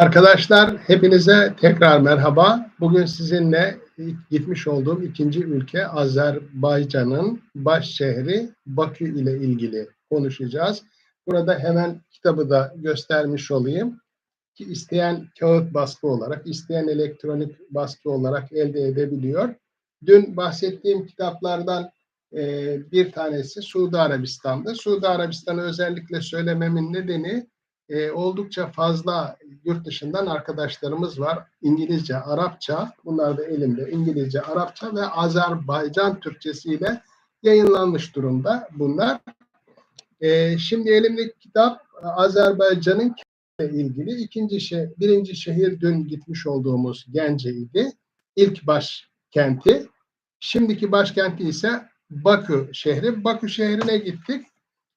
Arkadaşlar hepinize tekrar merhaba. Bugün sizinle gitmiş olduğum ikinci ülke Azerbaycan'ın baş şehri Bakü ile ilgili konuşacağız. Burada hemen kitabı da göstermiş olayım ki isteyen kağıt baskı olarak, isteyen elektronik baskı olarak elde edebiliyor. Dün bahsettiğim kitaplardan e, bir tanesi Suudi Arabistan'da. Suudi Arabistan'ı özellikle söylememin nedeni e, oldukça fazla yurt dışından arkadaşlarımız var. İngilizce, Arapça, bunlar da elimde İngilizce, Arapça ve Azerbaycan Türkçesiyle yayınlanmış durumda bunlar. E, şimdi elimdeki kitap Azerbaycan'ın ile ilgili ikinci şey, birinci şehir dün gitmiş olduğumuz Gence idi. İlk başkenti. Şimdiki başkenti ise Bakü şehri. Bakü şehrine gittik.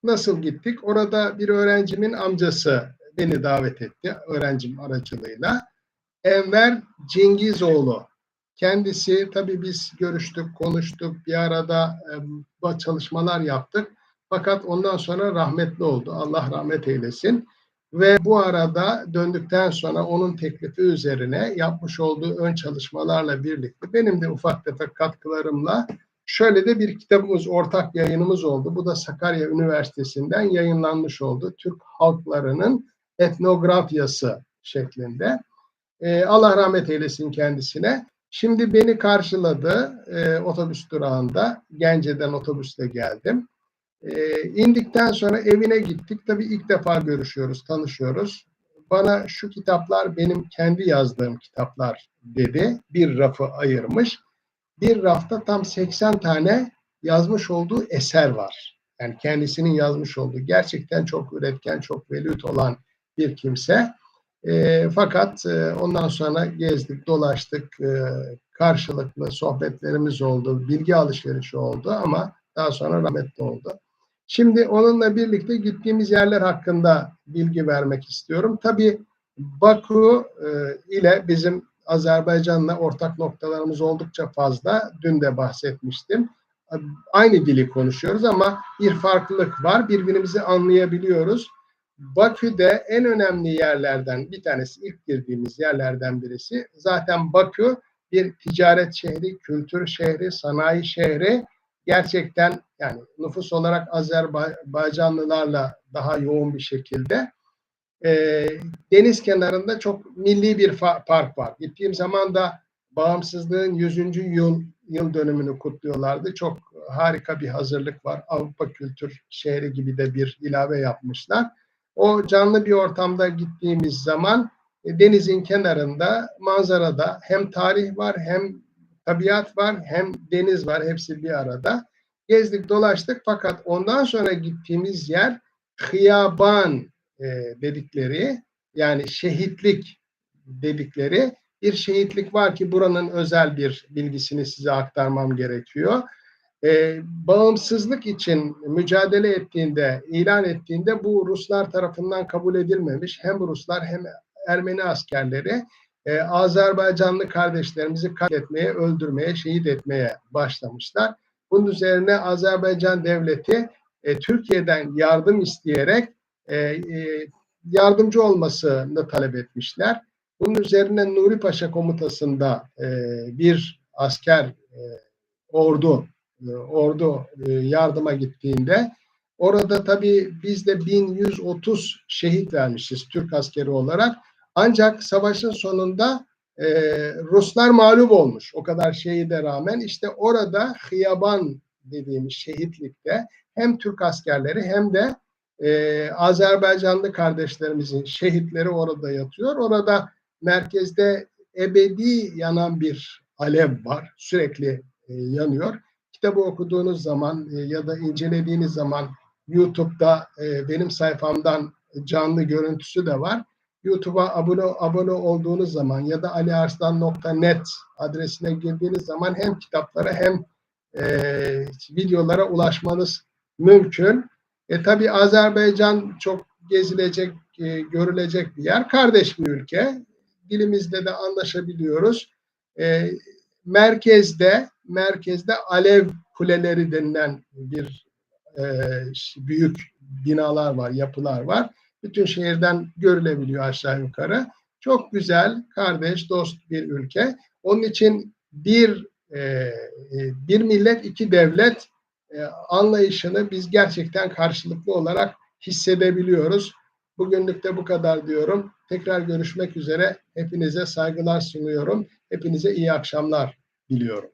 Nasıl gittik? Orada bir öğrencimin amcası beni davet etti öğrencim aracılığıyla. Enver Cingizoğlu. Kendisi tabii biz görüştük, konuştuk, bir arada e, çalışmalar yaptık. Fakat ondan sonra rahmetli oldu. Allah rahmet eylesin. Ve bu arada döndükten sonra onun teklifi üzerine yapmış olduğu ön çalışmalarla birlikte benim de ufak tefek katkılarımla Şöyle de bir kitabımız, ortak yayınımız oldu. Bu da Sakarya Üniversitesi'nden yayınlanmış oldu. Türk halklarının etnografyası şeklinde. Ee, Allah rahmet eylesin kendisine. Şimdi beni karşıladı e, otobüs durağında. Gence'den otobüsle geldim. E, indikten sonra evine gittik. Tabii ilk defa görüşüyoruz, tanışıyoruz. Bana şu kitaplar benim kendi yazdığım kitaplar dedi. Bir rafı ayırmış bir rafta tam 80 tane yazmış olduğu eser var. Yani kendisinin yazmış olduğu gerçekten çok üretken, çok velüt olan bir kimse. E, fakat e, ondan sonra gezdik, dolaştık, e, karşılıklı sohbetlerimiz oldu, bilgi alışverişi oldu ama daha sonra rahmetli oldu. Şimdi onunla birlikte gittiğimiz yerler hakkında bilgi vermek istiyorum. Tabii Baku e, ile bizim Azerbaycan'la ortak noktalarımız oldukça fazla. Dün de bahsetmiştim. Aynı dili konuşuyoruz ama bir farklılık var. Birbirimizi anlayabiliyoruz. Bakü'de en önemli yerlerden bir tanesi, ilk girdiğimiz yerlerden birisi. Zaten Bakü bir ticaret şehri, kültür şehri, sanayi şehri. Gerçekten yani nüfus olarak Azerbaycanlılarla daha yoğun bir şekilde e, deniz kenarında çok milli bir park var. Gittiğim zaman da bağımsızlığın 100. yıl yıl dönümünü kutluyorlardı. Çok harika bir hazırlık var. Avrupa Kültür Şehri gibi de bir ilave yapmışlar. O canlı bir ortamda gittiğimiz zaman e, denizin kenarında manzarada hem tarih var hem tabiat var hem deniz var hepsi bir arada. Gezdik dolaştık fakat ondan sonra gittiğimiz yer Hıyaban e, dedikleri yani şehitlik dedikleri bir şehitlik var ki buranın özel bir bilgisini size aktarmam gerekiyor. E, bağımsızlık için mücadele ettiğinde, ilan ettiğinde bu Ruslar tarafından kabul edilmemiş. Hem Ruslar hem Ermeni askerleri e, Azerbaycanlı kardeşlerimizi katletmeye, öldürmeye, şehit etmeye başlamışlar. Bunun üzerine Azerbaycan devleti e, Türkiye'den yardım isteyerek e, e, yardımcı olmasını talep etmişler. Bunun üzerine Nuri Paşa komutasında e, bir asker e, ordu ordu e, yardıma gittiğinde orada tabii biz de 1130 şehit vermişiz Türk askeri olarak. Ancak savaşın sonunda e, Ruslar mağlup olmuş. O kadar şehide rağmen işte orada Hıyaban dediğimiz şehitlikte hem Türk askerleri hem de e, Azerbaycanlı kardeşlerimizin şehitleri orada yatıyor. Orada merkezde ebedi yanan bir alev var. Sürekli e, yanıyor. Kitabı okuduğunuz zaman e, ya da incelediğiniz zaman YouTube'da e, benim sayfamdan canlı görüntüsü de var. YouTube'a abone, abone olduğunuz zaman ya da aliarslan.net adresine girdiğiniz zaman hem kitaplara hem e, videolara ulaşmanız mümkün. E tabi Azerbaycan çok gezilecek, e, görülecek bir yer. Kardeş bir ülke. Dilimizde de anlaşabiliyoruz. E, merkezde, merkezde Alev Kuleleri denilen bir e, büyük binalar var, yapılar var. Bütün şehirden görülebiliyor aşağı yukarı. Çok güzel, kardeş, dost bir ülke. Onun için bir e, e, bir millet, iki devlet e, anlayışını biz gerçekten karşılıklı olarak hissedebiliyoruz. Bugünlük de bu kadar diyorum. Tekrar görüşmek üzere. Hepinize saygılar sunuyorum. Hepinize iyi akşamlar diliyorum.